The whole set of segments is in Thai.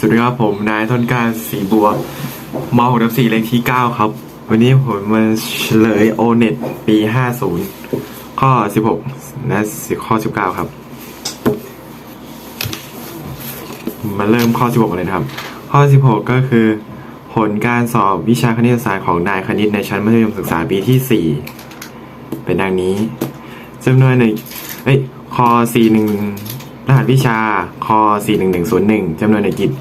สวัสดีครับผมนายต้นการสีบัวมหกทับสี่เลขที่เก้าครับ วันนี้ผมมาเฉลยโอเน็ตปีห้าศูนย์ข้อสิบหกและข้อสิบเก้าครับ มาเริ่มข้อสิบหกเลยนะครับ ข้อสิบหกก็คือ ผลการสอบวิชาคณิตศาสตร์ของนายคณิตในชั้นมัธยมศึกษาปีที่สี่เป็นดังนี้จำนวนหนึ่งเอ้ยคอสี่หนึ่งรหัสวิชาคอสี่หนึ่งหนึ่งศูนย์หนึ่งจำนวนในกิจ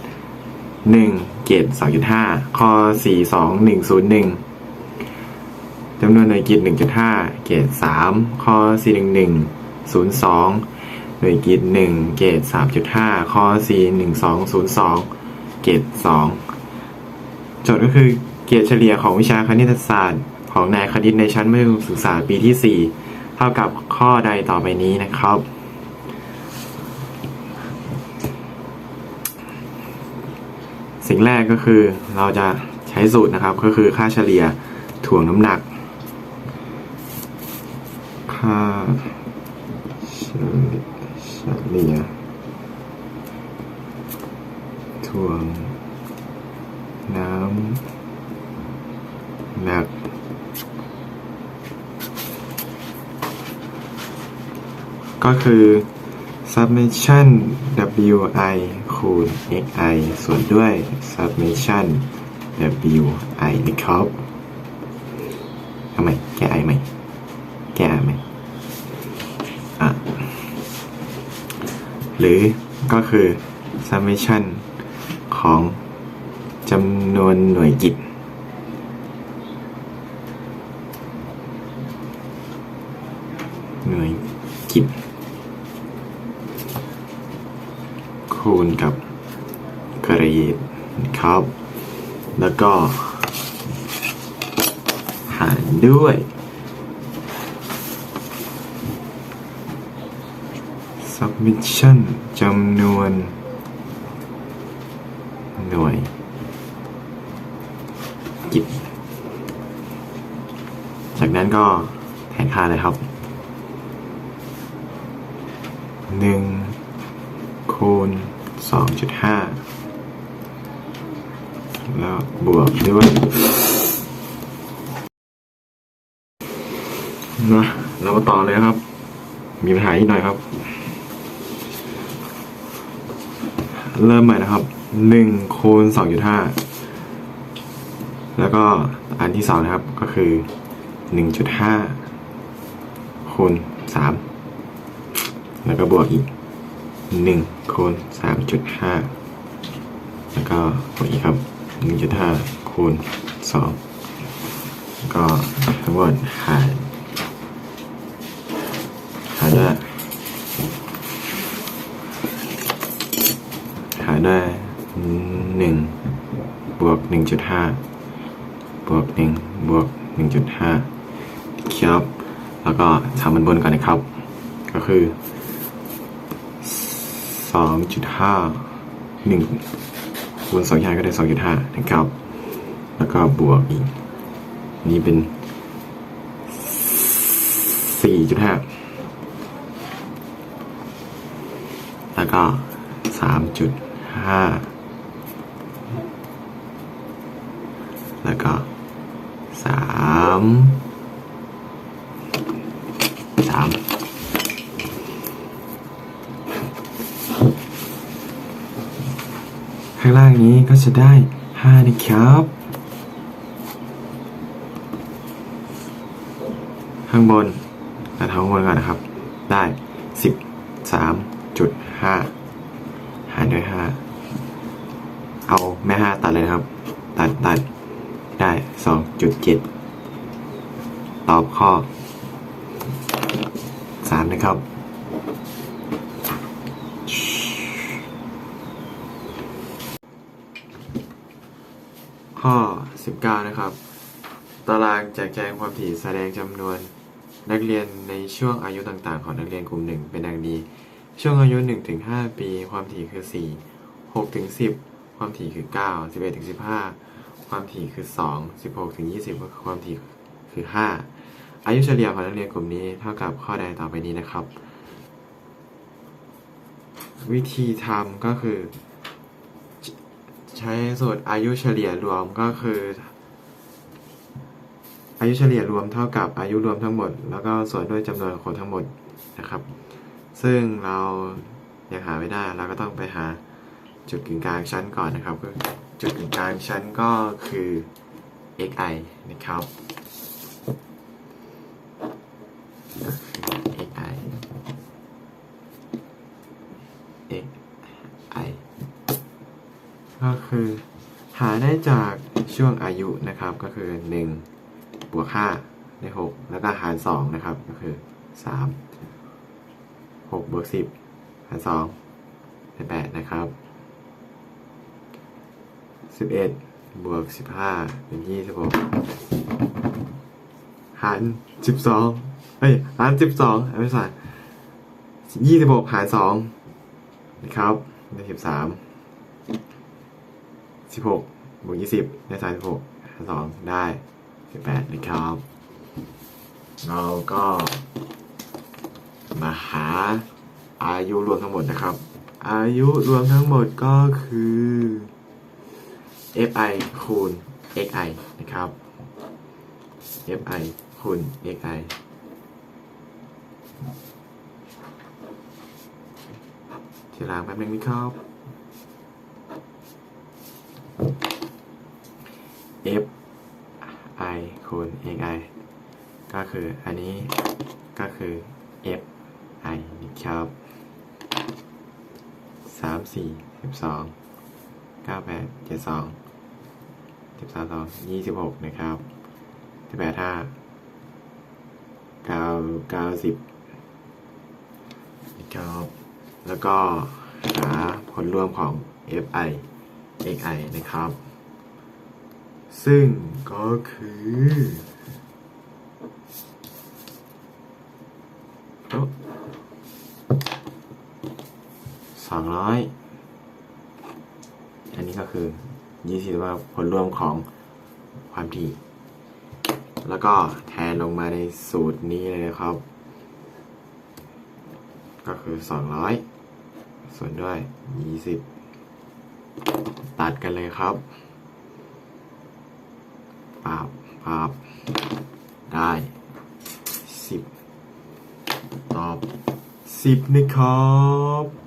หนึ่งเกตสองจุดห้าคอสี่สองหนึ่งศูนย์หนึ่งจำนวนหน่วยกิจหนึ่งจุดห้าเกตสามคอสี่หนึ่งหนึ่งศูนย์สองหน่วยกิจหนึ่งเกตสามจุดห้าคอสี่หนึ่งสองศูนย์สองเกตสองโจทย์ก็คือเกรดเฉลี่ยของวิชาคณิตศาสตร์ ของนายคณิตในชั้นมัธยมศึกษาปีที่สี่เท่ากับข้อใดต่อไปนี้นะครับ สิ่งแรกก็คือเราจะใช้สูตรนะครับ ก็คือค่าเฉลี่ยถ่วงน้ำหนัก ค่าเฉลี่ยถ่วงน้ำหนักก็คือ summation wi คูณ xi ส่วนด้วย summation wi นะครับทำไมแก้ i ไหมแก้ i ไหมอะหรือก็คือ summation ของจำนวนหน่วยกิจหน่วยกิจ คูณกับกรดครับ แล้วก็ หารด้วย submission จำนวน หน่วยกิจจากนั้นก็แทนค่าเลยครับหนึ่งคูณ สองจุดห้าแล้วบวกด้วยนะเรามาต่อเลยครับ มีปัญหาอีกหน่อยครับ เริ่มใหม่นะครับหนึ่งคูณสองจุดห้าแล้วก็อันที่สองนะครับก็คือหนึ่งจุดห้าคูณสามแล้วก็บวกอีก หนึ่งคูณสามจุดห้าแล้วก็บวกอีกครับหนึ่งจุดห้าคูณสองก็ทั้งหมดหารหารได้หารได้วยหนึ่งบวกหนึ่งจุดห้าบวกหนึ่งบวกหนึ่งจุดห้าครับแล้วก็ทำมันบนก่อนนะครับ ก็คือ สองจุดห้าหนึ่งคูณสองยาก็ได้สองจุดห้านะครับ แล้วก็บวกอีก นี่เป็นสี่จุดห้าแล้วก็สามจุดห้าแล้วก็สามสาม ข้างล่างนี้ก็จะได้ห้านะครับ ข้างบนแต่ทั้งบนก่อนนะครับ ได้สิบสามจุดห้าหารด้วยห้าเอาแม่ห้าตัดเลยนะครับ ตัดตัดได้สองจุดเจ็ดตอบข้อสามนะครับ ข้อ 19 นะครับ ตารางแจกแจงความถี่แสดงจำนวนนักเรียนในช่วงอายุต่างๆ ของนักเรียนกลุ่มหนึ่งเป็นดังนี้ช่วงอายุ 1-5 ปี ความถี่คือ 4 6-10 ความถี่คือ 9 11-15 ความถี่คือ 2 16-20ก็คือความถี่คือ 5 อายุเฉลี่ยของนักเรียนกลุ่มนี้เท่ากับข้อใดต่อไปนี้นะครับ วิธีทำก็คือ ใช้สูตรอายุเฉลี่ยรวมก็คือ อายุเฉลี่ยรวมเท่ากับอายุรวมทั้งหมด แล้วก็ส่วนด้วยจำนวนคนทั้งหมดนะครับ ซึ่งเรายังหาไม่ได้เราก็ต้องไปหาจุดกึ่งกลางชั้นก่อนนะครับก็จุดกึ่งกลางชั้นก็คือ xi นะครับ xi xi ก็ คือ หาได้จากช่วงอายุนะครับ ก็คือ 1 บวก5ได้ 6 แล้วก็หาร 2 นะครับ ก็คือ 3 6บวก10 หาร 2 ได้ 8 นะครับ 11 บวก 15 เป็น 26 หาร 12เอ้ย หาร 12ไม่ใช่26 หาร 2 นะครับได้13 16บวก20ได้36หาร2ได้18นะครับ เราก็มาหาอายุรวมทั้งหมดนะครับ อายุรวมทั้งหมดก็คือ fi คูณ xi นะครับ fi คูณ xi ทีหลังแป๊บนึงนะครับ f i คูณ xi ก็คืออันนี้ก็คือ f i นะครับสามสี่สิบสองเก้าแปดเจ็ดสองสิบสามสองยี่สิบหกนะครับสิบแปดห้าเก้าเก้าสิบนะครับแล้วก็หาผลรวมของ f i i x i นะครับ ซึ่งก็คือ สองร้อย อันนี้ก็คือยี่สิบว่าผลรวมของความถี่ แล้วก็แทนลงมาในสูตรนี้เลยนะครับ ก็คือสองร้อยส่วนด้วยยี่สิบ ตัดกันเลยครับปาบปาบได้สิบตอบสิบนะครับ